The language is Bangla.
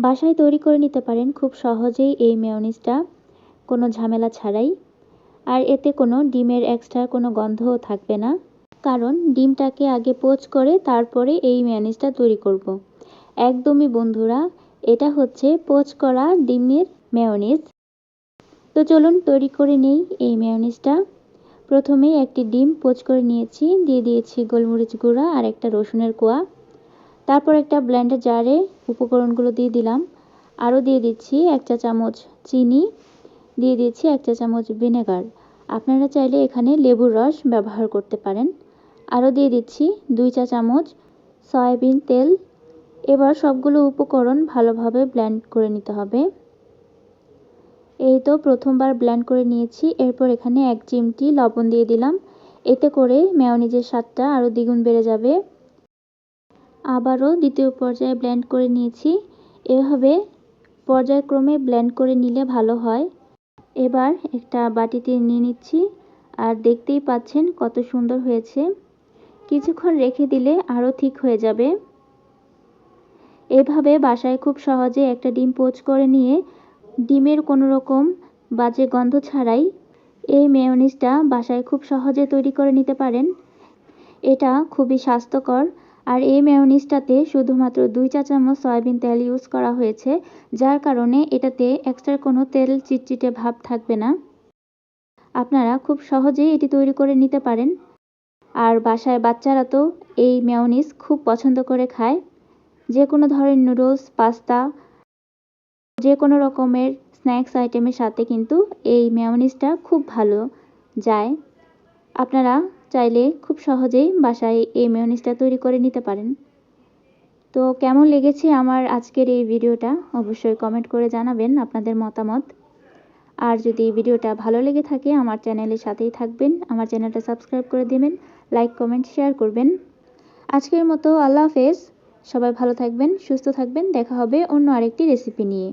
বাসায় তৈরি করে নিতে পারেন খুব সহজেই এই মেয়নিজটা, কোনো ঝামেলা ছাড়াই। আর এতে কোনো ডিমের এক্সট্রা কোনো গন্ধও থাকবে না। কারণ ডিমটাকে আগে পোচ করে তারপরে এই মেয়নিজটা তৈরি করব। একদমই বন্ধুরা, এটা হচ্ছে পোচ করা ডিমের মেয়নিজ। তো চলুন তৈরি করে নেই এই মেয়নিজটা। প্রথমেই একটি ডিম পোচ করে নিয়েছি, দিয়ে দিয়েছি গোলমরিচ গুঁড়া আর একটা রসুনের কোয়া। তারপর একটা ব্লেন্ডার জারে উপকরণগুলো দিয়ে দিলাম। আরও দিয়ে দিচ্ছি এক চা চামচ চিনি, দিয়ে দিচ্ছি এক চা চামচ ভিনেগার আপনারা চাইলে এখানে লেবুর রস ব্যবহার করতে পারেন। আরও দিয়ে দিচ্ছি দুই চা চামচ সয়াবিন তেল। এবার সবগুলো উপকরণ ভালোভাবে ব্ল্যান্ড করে নিতে হবে। এই তো প্রথমবার ব্ল্যান্ড করে নিয়েছি। এরপর এখানে এক চিমটি লবণ দিয়ে দিলাম। এতে করে মেয়নিজের স্বাদটা আরও দ্বিগুণ বেড়ে যাবে। আবারও দ্বিতীয় পর্যায়ে ব্লেন্ড করে নিয়েছি। এভাবে পর্যায়ক্রমে ব্লেন্ড করে নিলে ভালো হয়। এবার একটা বাটিতে নিয়ে নিচ্ছি আর দেখতেই পাচ্ছেন কত সুন্দর হয়েছে। কিছুক্ষণ রেখে দিলে আরও ঠিক হয়ে যাবে। এভাবে বাসায় খুব সহজে একটা ডিম পোচ করে নিয়ে ডিমের কোনো রকম বাজে গন্ধ ছাড়াই এই মেয়নিজটা বাসায় খুব সহজে তৈরি করে নিতে পারেন। এটা খুবই স্বাস্থ্যকর আর এই মেয়নিজটাতে শুধুমাত্র দুই চা চামচ সয়াবিন তেল ইউজ করা হয়েছে, যার কারণে এটাতে এক্সট্রা কোনো তেল চিটচিটে ভাব থাকবে না। আপনারা খুব সহজেই এটি তৈরি করে নিতে পারেন। আর বাসায় বাচ্চারা তো এই মেয়নিজ খুব পছন্দ করে খায়। যে কোনো ধরনের নুডলস পাস্তা যে কোনো রকমের স্ন্যাক্স আইটেমের সাথে কিন্তু এই মেয়নিজটা খুব ভালো যায়। আপনারা চাইলে খুব সহজেই বাসায় এই মেয়নিজটা তৈরি করে নিতে পারেন। তো কেমন লেগেছে আমার আজকের এই ভিডিওটা? অবশ্যই কমেন্ট করে জানাবেন আপনাদের মতামত। আর যদি ভিডিওটা ভালো লেগে থাকে, আমার চ্যানেলের সাথেই থাকবেন। আমার চ্যানেলটা সাবস্ক্রাইব করে দেবেন লাইক কমেন্ট শেয়ার করবেন। আজকের মতো আল্লাহ হাফেজ। সবাই ভালো থাকবেন, সুস্থ থাকবেন। দেখা হবে অন্য আরেকটি রেসিপি নিয়ে।